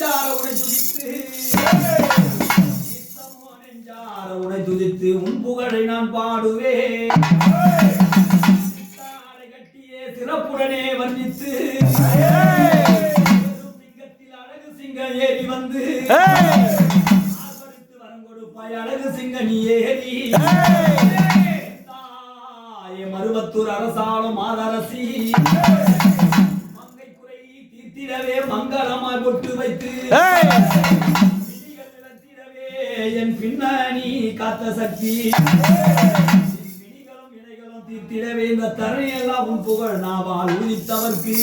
நெஞ்சார உனை துதித்து நெஞ்சார உனை துதித்து உன் புகழை நான் பாடுவேன். கட்டியே சிறப்புடனே வர்ணித்து சிங்கத்தில் அழகு சிங்க ஏறி வந்து அழகு சிங்க நீ ஏறி. மருவத்தூர் அரசாலும் மாதரசி மங்களமாய் பொட்டு வைத்து என் பின்னணி காத்த சக்தி. தீர்த்திடவே இந்த தரையெல்லாம் உன் புகழ் நாவால் உதித்தவர்க்கு.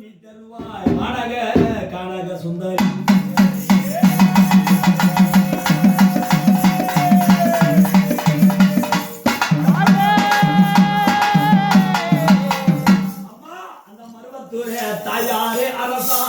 நீ தருவாய் மாநக கனக சுந்தரி. Yeah.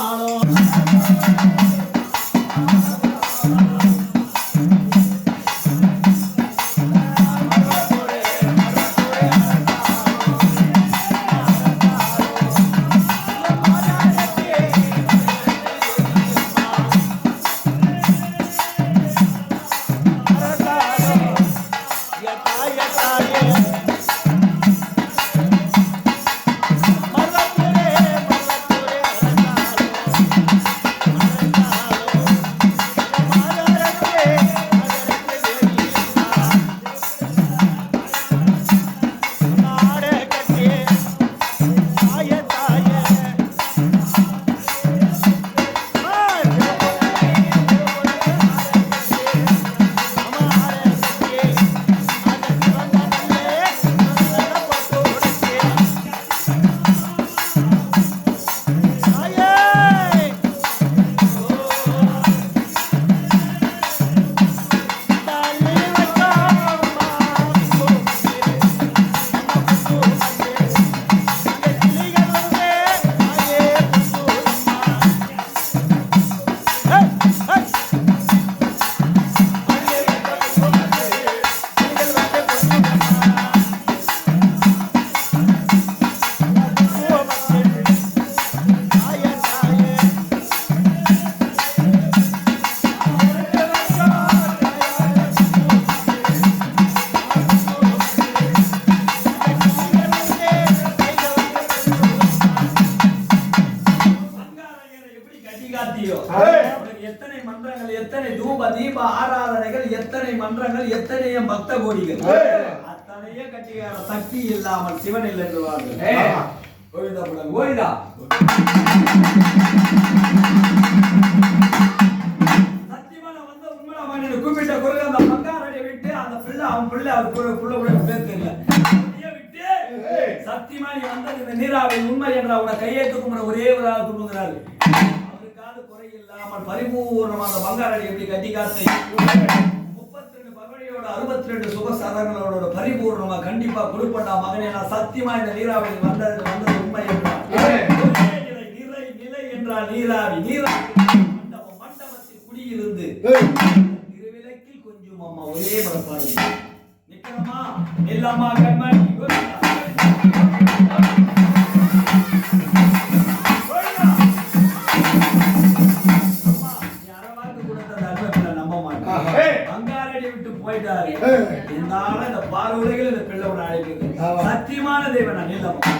எத்தனை மன்றங்கள் எத்தனை தூப தீப ஆராதனைகள் எத்தனை மன்றங்கள் எத்தனை பக்த கோடிகள். அத்தனையே கட்டிக்கார சக்தி இல்லாமல் சிவன் இல்லை என்று கோவிந்தா சத்தியமான வந்த மனிதன் கூப்பிட்ட குரல் அந்த பங்காரனை விட்டு அந்த பிள்ளை அவன் பிள்ளை அவர் புள்ள கூட பேர் தெரியல சத்தியமா நீ வந்தது இந்த நீராவை உண்மை என்ற அவனை கையெழுத்து கும்பிட ஒரே ஒரு ஆள் கும்பிடுகிறாரு. இல்லாமல் பரிபூர்ணமா அந்த பங்காரனை எப்படி கட்டி காத்து முப்பத்தி ரெண்டு பகடியோட அறுபத்தி ரெண்டு சுக சாதனங்களோட பரிபூர்ணமா கண்டிப்பா கொடுப்பட்டா மகனே நான் சத்தியமா இந்த நீராவி வந்தது வந்தது உண்மை என்றால். நிலை நிலை என்றால் நீராவி. நீராவி மண்டபம். மண்டபத்தில் குடியிருந்து திருவிளக்கில் கொஞ்சம் அம்மா ஒரே மரப்பாடு நிக்கணுமா? இல்லம்மா கண்மணி பங்காரடி விட்டு போயிட்டாரு. இருந்தாலும் இந்த பார்வைகள் இந்த பிள்ளை ஒன்று அழைக்குது. சத்தியமான தெய்வம் நான் இல்லம்மா